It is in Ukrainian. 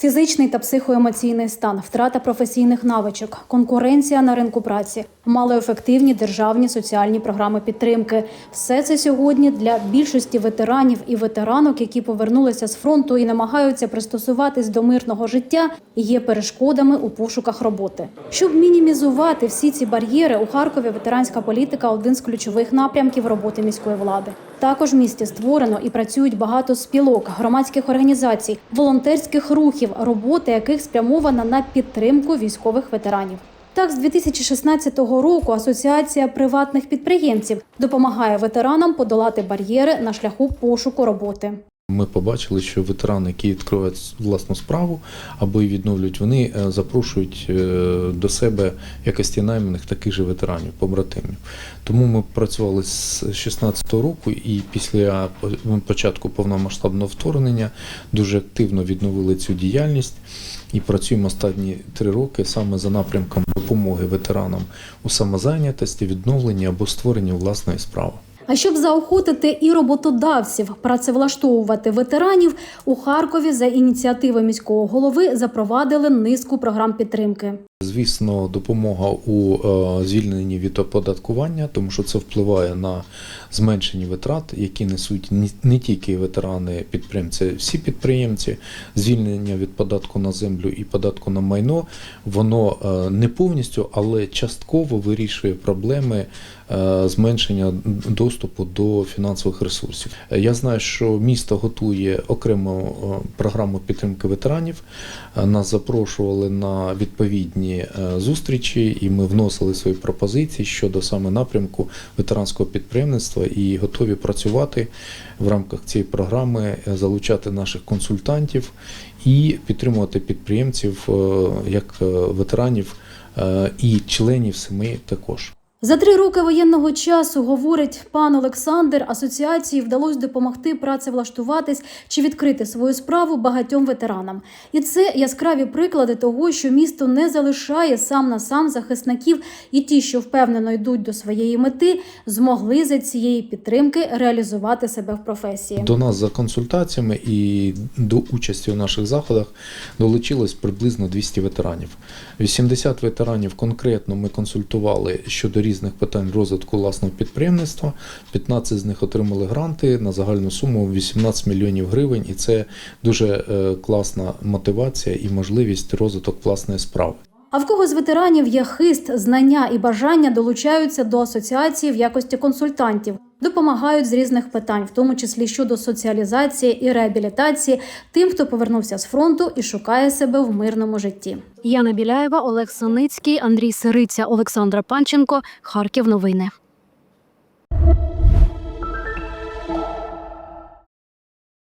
Фізичний та психоемоційний стан, втрата професійних навичок, конкуренція на ринку праці, малоефективні державні соціальні програми підтримки. Все це сьогодні для більшості ветеранів і ветеранок, які повернулися з фронту і намагаються пристосуватись до мирного життя, є перешкодами у пошуках роботи. Щоб мінімізувати всі ці бар'єри, у Харкові ветеранська політика один з ключових напрямків роботи міської влади. Також в місті створено і працюють багато спілок, громадських організацій, волонтерських рухів, робота яких спрямована на підтримку військових ветеранів. Так, з 2016 року Асоціація приватних підприємців допомагає ветеранам подолати бар'єри на шляху пошуку роботи. Ми побачили, що ветерани, які відкривають власну справу або її відновлюють, вони е, запрошують е, до себе якості найманих таких же ветеранів, побратимів. Тому ми працювали з 2016 року і після початку повномасштабного вторгнення дуже активно відновили цю діяльність і працюємо останні три роки саме за напрямком допомоги ветеранам у самозайнятості, відновленні або створенні власної справи. А щоб заохотити і роботодавців працевлаштовувати ветеранів, у Харкові за ініціативи міського голови запровадили низку програм підтримки. Звісно, допомога у е, звільненні від оподаткування, тому що це впливає на зменшення витрат, які несуть не тільки ветерани підприємці, всі підприємці. Звільнення від податку на землю і податку на майно, воно е, не повністю, але частково вирішує проблеми зменшення доступу до фінансових ресурсів. Е, Я знаю, що місто готує окрему е, програму підтримки ветеранів. Е, Нас запрошували на відповідні е, зустрічі, і ми вносили свої пропозиції щодо саме напрямку ветеранського підприємництва і готові працювати в рамках цієї програми, е, залучати наших консультантів і підтримувати підприємців е, як е, ветеранів е, і членів сімей також. За три роки воєнного часу, говорить пан Олександр, асоціації вдалося допомогти працевлаштуватись чи відкрити свою справу багатьом ветеранам. І це яскраві приклади того, що місто не залишає сам на сам захисників, і ті, що впевнено йдуть до своєї мети, змогли за цієї підтримки реалізувати себе в професії. До нас за консультаціями і до участі у наших заходах долучилось приблизно 200 ветеранів. 80 ветеранів конкретно ми консультували щодо різних питань розвитку власного підприємництва. 15 з них отримали гранти на загальну суму 18 мільйонів гривень, і це дуже е, класна мотивація і можливість розвиток власної справи. А в кого з ветеранів є хист, знання і бажання долучаються до асоціації в якості консультантів, допомагають з різних питань, в тому числі щодо соціалізації і реабілітації тим, хто повернувся з фронту і шукає себе в мирному житті. Яна Біляєва, Олег Саницький, Андрій Сириця, Олександра Панченко. Харків. Новини.